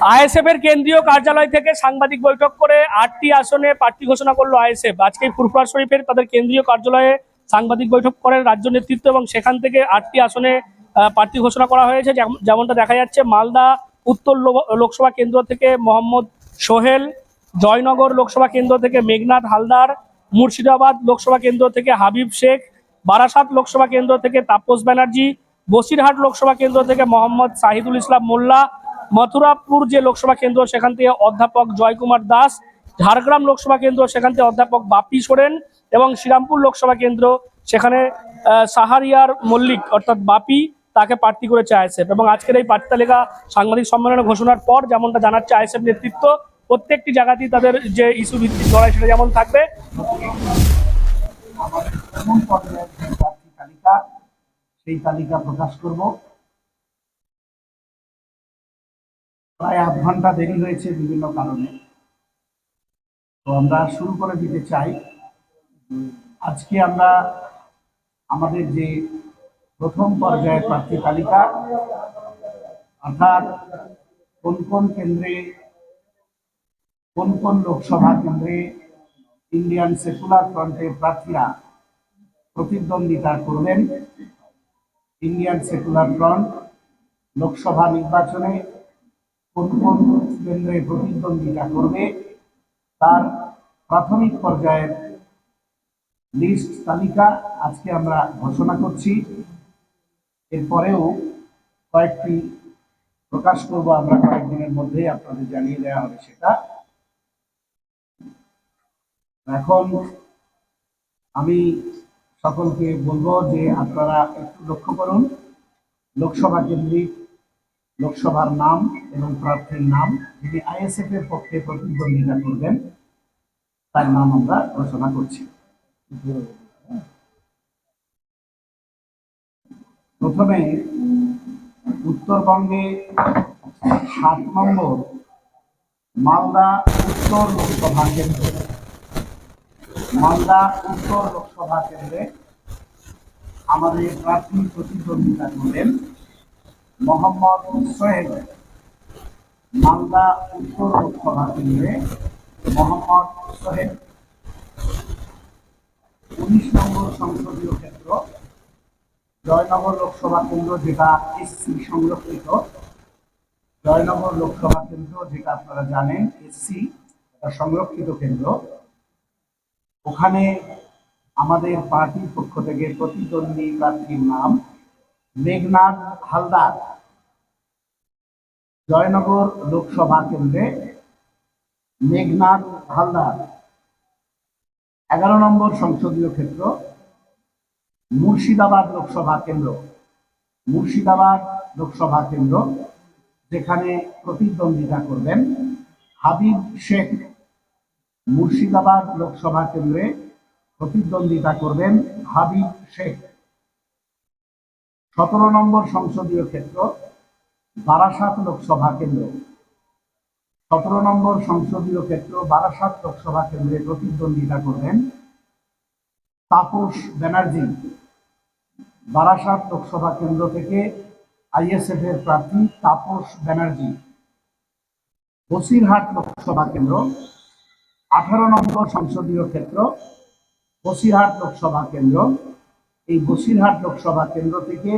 ISF এর কেন্দ্রীয় কার্যালয় থেকে সাংবাদিক বৈঠক করে আটটি আসনে প্রার্থী ঘোষণা করল আইএসএফ। আজকে ফুরফুরা শরীফের তাদের কেন্দ্রীয় কার্যালয়ে সাংবাদিক বৈঠক করেন রাজ্য নেতৃত্ব এবং সেখান থেকে আটটি আসনে প্রার্থী ঘোষণা করা হয়েছে। যেম- যেমনটা দেখা যাচ্ছে, মালদা, উত্তর লোকসভা কেন্দ্র থেকে মোহাম্মদ সোহেল, জয়নগর লোকসভা কেন্দ্র থেকে মেঘনাথ হালদার, মুর্শিদাবাদ লোকসভা কেন্দ্র থেকে হাবিব শেখ, বারাসাত লোকসভা কেন্দ্র থেকে তাপস ব্যানার্জি, বসিরহাট লোকসভা কেন্দ্র থেকে মোহাম্মদ শাহিদুল ইসলাম মোল্লা মথুরাপুর যে লোকসভা কেন্দ্র, সেখান থেকে অধ্যাপক জয়কুমার দাস, ঝাড়গ্রাম লোকসভা কেন্দ্র, সেখান থেকে অধ্যাপক বাপি সোরেন এবং শ্রীরামপুর লোকসভা কেন্দ্র, সেখানে সাহারিয়ার মল্লিক অর্থাৎ বাপি তাকে প্রার্থী করেছে আইএসএফ। এবং আজকের এই প্রার্থী তালিকা সাংবাদিক সম্মেলনে ঘোষণার পর যেমনটা জানাচ্ছে আইএসএফ নেতৃত্ব, প্রত্যেকটি জায়গাতেই তাদের যে ইস্যু ভিত্তিক লড়াই সেটা যেমন থাকবে। সেই তালিকা প্রকাশ করব। প্রায় আধ ঘণ্টা দেরি হয়েছে বিভিন্ন কারণে। তো আমরা শুরু করে দিতে চাই। আজকে আমরা আমাদের যে প্রথম পর্যায়ের প্রার্থী তালিকা, অর্থাৎ কোন কোন কেন্দ্রে, কোন কোন লোকসভা কেন্দ্রে ইন্ডিয়ান সেকুলার ফ্রন্টের প্রার্থীরা প্রতিদ্বন্দ্বিতা করবেন? ইন্ডিয়ান সেকুলার ফ্রন্ট লোকসভা নির্বাচনে কোন কোন কেন্দ্রে প্রতিদ্বন্দ্বিতা করবে, তার প্রাথমিক পর্যায়ের লিস্ট তালিকা আজকে আমরা ঘোষণা করছি। এরপরেও কয়েকটি প্রকাশ করব, আমরা কয়েকদিনের মধ্যেই আপনাদের জানিয়ে দেওয়া হবে সেটা। এখন আমি সকলকে বলব যে আপনারা একটু লক্ষ্য করুন, লোকসভা কেন্দ্রিক লোকসভার নাম এবং প্রার্থীর নাম যিনি আইএসএফ এর পক্ষে প্রতিদ্বন্দ্বিতা করবেন, তার নাম আমরা ঘোষণা করছি। প্রথমে উত্তরবঙ্গে সাত নম্বর, মালদা উত্তর লোকসভা কেন্দ্র। মালদা উত্তর লোকসভা কেন্দ্রে আমাদের প্রার্থী প্রতিদ্বন্দ্বিতা করবেন মোহাম্মদ সোহেল। মালদা উত্তর লোকসভা কেন্দ্রে মোহাম্মদ সোহেল। উনিশ নম্বর সংসদীয় ক্ষেত্র জয়নগর লোকসভা কেন্দ্র যেটা এসসি সংরক্ষিত জয়নগর লোকসভা কেন্দ্র যেটা আপনারা জানেন, এসসি সংরক্ষিত কেন্দ্র। ওখানে আমাদের পার্টির পক্ষ থেকে প্রতিদ্বন্দ্বী প্রার্থীর নাম মেঘনাথ হালদার। জয়নগর লোকসভা কেন্দ্রে মেঘনাথ হালদার। এগারো নম্বর সংসদীয় ক্ষেত্র, মুর্শিদাবাদ লোকসভা কেন্দ্র। মুর্শিদাবাদ লোকসভা কেন্দ্র, যেখানে প্রতিদ্বন্দ্বিতা করবেন হাবিব শেখ। মুর্শিদাবাদ লোকসভা কেন্দ্রে প্রতিদ্বন্দ্বিতা করবেন হাবিব শেখ। সতেরো নম্বর সংসদীয় ক্ষেত্র, বারাসাত লোকসভা কেন্দ্র। সতেরো নম্বর সংসদীয় ক্ষেত্র, বারাসাত লোকসভা কেন্দ্রে প্রতিদ্বন্দ্বিতা করবেন তাপস ব্যানার্জি। বারাসাত লোকসভা কেন্দ্র থেকে আইএসএফ এর প্রার্থী তাপস ব্যানার্জি। বসিরহাট লোকসভা কেন্দ্র, আঠারো নম্বর সংসদীয় ক্ষেত্র, বসিরহাট লোকসভা কেন্দ্র। এই বসিরহাট লোকসভা কেন্দ্র থেকে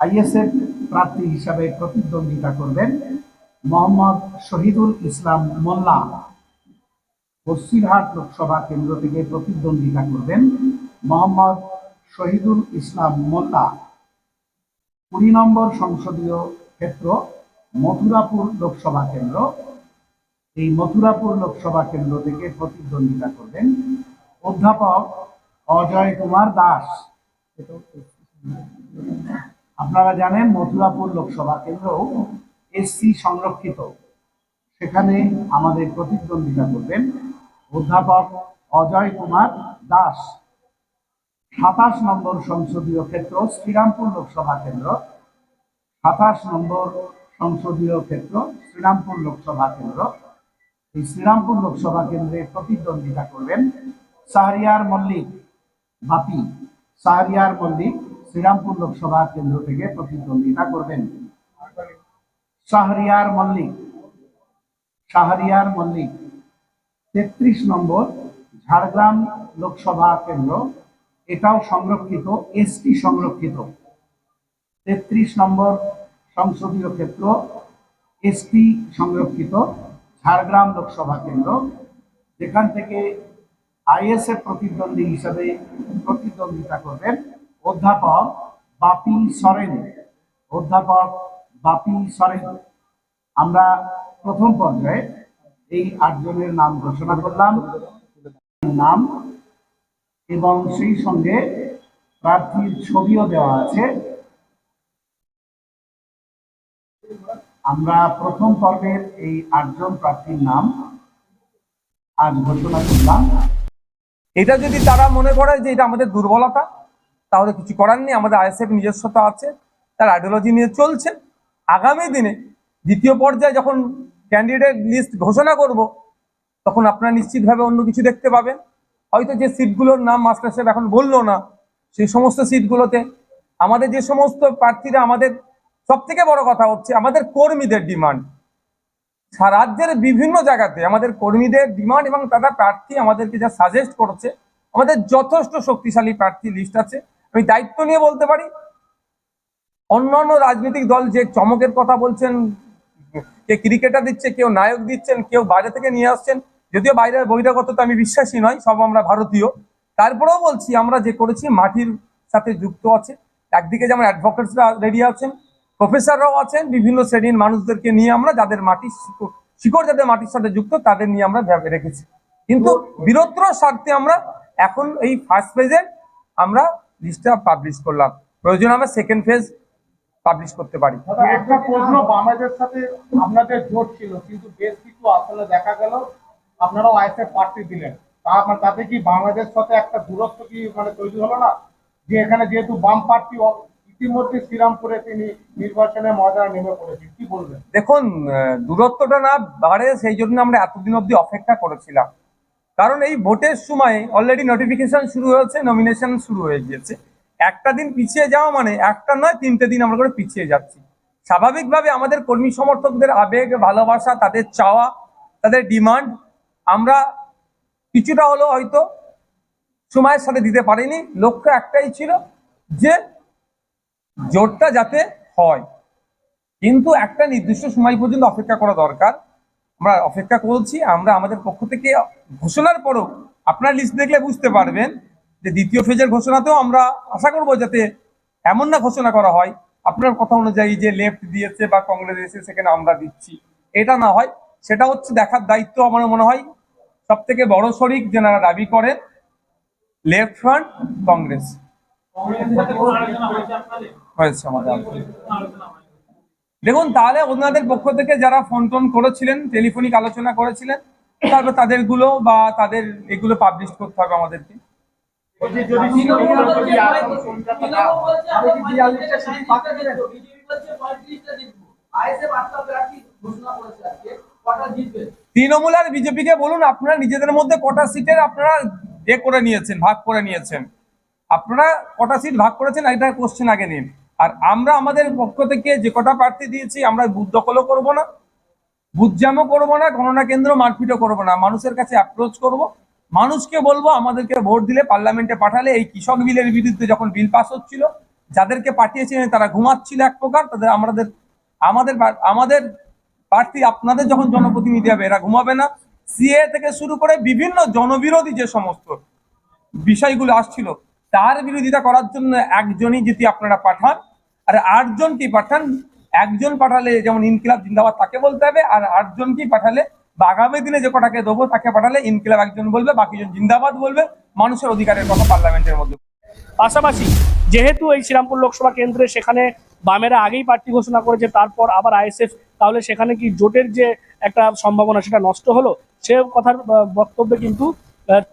আইএসএফ প্রার্থী হিসাবে প্রতিদ্বন্দ্বিতা করবেন মোহাম্মদ শহীদুল ইসলাম মোল্লা। বসিরহাট লোকসভা কেন্দ্র থেকে প্রতিদ্বন্দ্বিতা করবেন মোহাম্মদ শহীদুল ইসলাম মোল্লা। কুড়ি নম্বর সংসদীয় ক্ষেত্র, মথুরাপুর লোকসভা কেন্দ্র। এই মথুরাপুর লোকসভা কেন্দ্র থেকে প্রতিদ্বন্দ্বিতা করবেন অধ্যাপক অজয় কুমার দাস। আপনারা জানেন মথুরাপুর লোকসভা কেন্দ্র এসসি সংরক্ষিত। সেখানে আমাদের প্রতিদ্বন্দ্বিতা করবেন অধ্যাপক অজয় কুমার দাস। সাতাশ নম্বর সংসদীয় ক্ষেত্র শ্রীরামপুর লোকসভা কেন্দ্র। সাতাশ নম্বর সংসদীয় ক্ষেত্র শ্রীরামপুর লোকসভা কেন্দ্র। এই শ্রীরামপুর লোকসভা কেন্দ্রে প্রতিদ্বন্দ্বিতা করবেন শাহরিয়ার মল্লিক। বাপি শাহরিয়ার মল্লিক শ্রীরামপুর লোকসভা কেন্দ্র থেকে প্রতিদ্বন্দ্বিতা করবেন। শাহরিয়ার মল্লিক শাহরিয়ার মল্লিক, তেত্রিশ নম্বর ঝাড়গ্রাম লোকসভা কেন্দ্র, এটাও সংরক্ষিত, এসটি সংরক্ষিত। তেত্রিশ নম্বর সংসদীয় ক্ষেত্র, এসটি সংরক্ষিত, ঝাড়গ্রাম লোকসভা কেন্দ্র, যেখান থেকে আইএসএফ প্রতিদ্বন্দ্বী হিসাবে প্রতিদ্বন্দ্বিতা করবেন অধ্যাপক বাপি সরেন। অধ্যাপক বাপি সরেন। আমরা প্রথম পর্যায়ে এই আটজনের নাম ঘোষণা করলাম, নাম এবং সেই সঙ্গে প্রার্থীর ছবিও দেওয়া আছে। আমরা প্রথম পর্বের এই আটজন প্রার্থীর নাম আজ ঘোষণা করলাম। এটা যদি তারা মনে করে যে এটা আমাদের দুর্বলতা, তাহলে কিছু করার নেই, আমাদের আইএসএফ নিজস্বতা আছে, তার আইডিওলজি নিয়ে চলছে। আগামী দিনে দ্বিতীয় পর্যায়ে যখন ক্যান্ডিডেট লিস্ট ঘোষণা করব, তখন আপনারা নিশ্চিতভাবে অন্য কিছু দেখতে পাবেন। হয়তো যে সিটগুলোর নাম মাস্টার সাহেব এখন বলল না, সেই সমস্ত সিটগুলোতে আমাদের যে সমস্ত প্রার্থীরা আমাদের সব থেকে বড় কথা হচ্ছে, আমাদের কর্মীদের ডিমান্ড। রাজ্যের বিভিন্ন জায়গাতে আমাদের কর্মীদের ডিমান্ড এবং তারা প্রার্থী আমাদেরকে যা সাজেস্ট করছে, আমাদের যথেষ্ট শক্তিশালী প্রার্থী লিস্ট আছে। আমি দায়িত্ব নিয়ে বলতে পারি, অন্যান্য রাজনৈতিক দল যে চমকের কথা বলছেন, কে ক্রিকেটার দিচ্ছে, কেউ নায়ক দিচ্ছেন, কেউ বাইরে থেকে নিয়ে আসছেন, যদিও বাইরের বহিরাগত তো আমি বিশ্বাসী নয়, সব আমরা ভারতীয়। তারপরেও বলছি, আমরা যে করেছি, মাটির সাথে যুক্ত আছে। একদিকে যেমন অ্যাডভোকেটসরা রেডি আছেন প্রফেসররাও আছেন, বিভিন্ন শ্রেণির মানুষদেরকে নিয়ে আমরা যাদের মাটির শিকড় যাদের মাটির সাথে যুক্ত তাদের নিয়ে আমরা ভেবে রেখেছি। কিন্তু বীরত্র স্বার্থে আমরা এখন এই ফার্স্ট ফেজে আমরা লিস্টটা পাবলিশ করলাম। প্রয়োজন আমরা সেকেন্ড ফেজ পাবলিশ করতে পারি। একটা প্রশ্ন, বামেদের সাথে আপনাদের জোট ছিল, কিন্তু বেশ কিছু আসলে দেখা গেল, আপনারাও আইএসএফ প্রার্থী দিলেন। তাতে কি বাংলাদেশ সাথে একটা দূরত্ব কি মানে তৈরি হলো না? যে এখানে যেহেতু বাম অ- ইতিমধ্যে শ্রীরামপুরে তিনি নির্বাচনে ময়দানে নেমে পড়েছেন। কি বলবেন? দেখুন দূরত্বটা না বাড়ে, সেই জন্য আমরা এতদিন অবধি অপেক্ষা করেছিলাম। কারণ এই ভোটের সময় অলরেডি নোটিফিকেশন শুরু হয়েছে নমিনেশন শুরু হয়ে গিয়েছে। একটা দিন পিছিয়ে যাওয়া মানে একটা নয়, তিনটে দিন আমরা করে পিছিয়ে যাচ্ছি। স্বাভাবিকভাবে আমাদের কর্মী সমর্থকদের আবেগ, ভালোবাসা, তাদের চাওয়া, তাদের ডিমান্ড আমরা কিছুটা হলেও হয়তো সময়ের সাথে দিতে পারিনি। লক্ষ্য একটাই ছিল যে জোরটা যাতে হয়। কিন্তু একটা নির্দিষ্ট সময় পর্যন্ত অপেক্ষা করা দরকার। আমরা অপেক্ষা করছি, আমরা আমাদের পক্ষ থেকে ঘোষণার পরও আপনার লিস্ট দেখলে বুঝতে পারবেন যে দ্বিতীয় ফেজের ঘোষণাতেও আমরা আশা করব যাতে এমন না ঘোষণা করা হয়। আপনার কথা অনুযায়ী যে লেফট দিয়েছে বা কংগ্রেস দিয়েছে সেখানে আমরা দিচ্ছি, এটা না হয়। সেটা হচ্ছে দেখার দায়িত্ব আমার মনে হয় সব থেকে বড় শরিক যেনারা দাবি করেন লেফট ফ্রন্ট কংগ্রেস হয়েছে আমাদের দেখুন, তাহলে ওনাদের পক্ষ থেকে যারা ফোন টোন করেছিলেন, টেলিফোনিক আলোচনা করেছিলেন, তারপর তাদেরগুলো বা তাদের এগুলো পাবলিশ করতে হবে আমাদেরকে? তৃণমূল আর বিজেপিকে বলুন, আপনারা নিজেদের মধ্যে কটা সিটের আপনারা এ করে নিয়েছেন, ভাগ করে নিয়েছেন আপনারা কটা সিট ভাগ করেছেন? এটা কোশ্চেন আগে নিন। আর আমরা আমাদের পক্ষ থেকে যে কটা প্রার্থী দিয়েছি, আমরা বুথ দখলও করব না, বুথ জ্যামও করব না, গণনা কেন্দ্র মারপিটও করব না। মানুষের কাছে অ্যাপ্রোচ করব। মানুষকে বলব, আমাদেরকে ভোট দিলে পার্লামেন্টে পাঠালে এই কৃষক বিলের বিরুদ্ধে যখন বিল পাস হচ্ছিল, যাদেরকে পাঠিয়েছিলেন তারা ঘুমাচ্ছিল এক প্রকার। তাদের আমাদের আমাদের আমাদের প্রার্থী আপনাদের যখন জনপ্রতিনিধি হবে, এরা ঘুমাবে না। সিএ থেকে শুরু করে বিভিন্ন জনবিরোধী যে সমস্ত বিষয়গুলো আসছিল তার বিরোধিতা করার জন্য একজনই যদি আপনারা পাঠান, আর আটজনকে পাঠান, একজন পাঠালে যেমন ইনকিলাব জিন্দাবাদ তাকে বলতে হবে, আর আটজনকে পাঠালে বা আগামী দিনে যে কটাকে দেবো তাকে পাঠালে ইনকিলাব একজন বলবে, বাকিজন জিন্দাবাদ বলবে, মানুষের অধিকারের কথা পার্লামেন্টের মধ্যে পাশাপাশি যেহেতু এই শ্রীরামপুর লোকসভা কেন্দ্রে সেখানে বামেরা আগেই প্রার্থী ঘোষণা করেছে, তারপর আবার আইএসএফ, তাহলে সেখানে কি জোটের যে একটা সম্ভাবনা সেটা নষ্ট হলো? সে কথার বক্তব্যে কিন্তু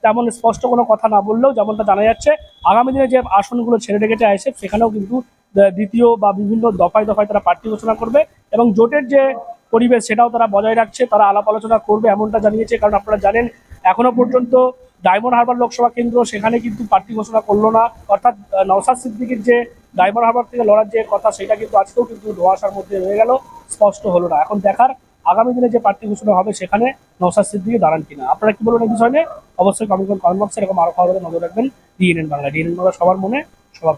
তেমন স্পষ্ট কোনো কথা না বললেও যেমনটা জানা যাচ্ছে, আগামী দিনে যে আসনগুলো ছেড়ে রেখেছে আইএসএফ, সেখানেও কিন্তু দ্বিতীয় বা বিভিন্ন দফায় দফায় তারা প্রার্থী ঘোষণা করবে এবং জোটের যে পরিবেশ সেটাও তারা বজায় রাখছে, তারা আলাপ আলোচনা করবে এমনটা জানিয়েছে, কারণ আপনারা জানেন এখনও পর্যন্ত ডায়মন্ড হারবার লোকসভা কেন্দ্র সেখানে কিন্তু প্রার্থী ঘোষণা করল না। অর্থাৎ নওসাদ সিদ্দিকির যে ডায়মন্ড হারবার থেকে লড়ার যে কথা, সেটা কিন্তু আজকেও কিন্তু ধোয়াশার মধ্যে রয়ে গেল, স্পষ্ট হলো না। এখন দেখার আগামী দিনে যে প্রার্থী ঘোষণা হবে সেখানে নৌসার সিদ্দিকি দাঁড়ান কিনা? আপনারা কি বলবেন এই বিষয় নিয়ে? অবশ্যই কমেন্ট করুন কমেন্ট বক্সে এরকম আরও খবরে নজর রাখবেন। ডিএনএন বাংলা ডিএনএন বাংলা সবার মনে, সবার।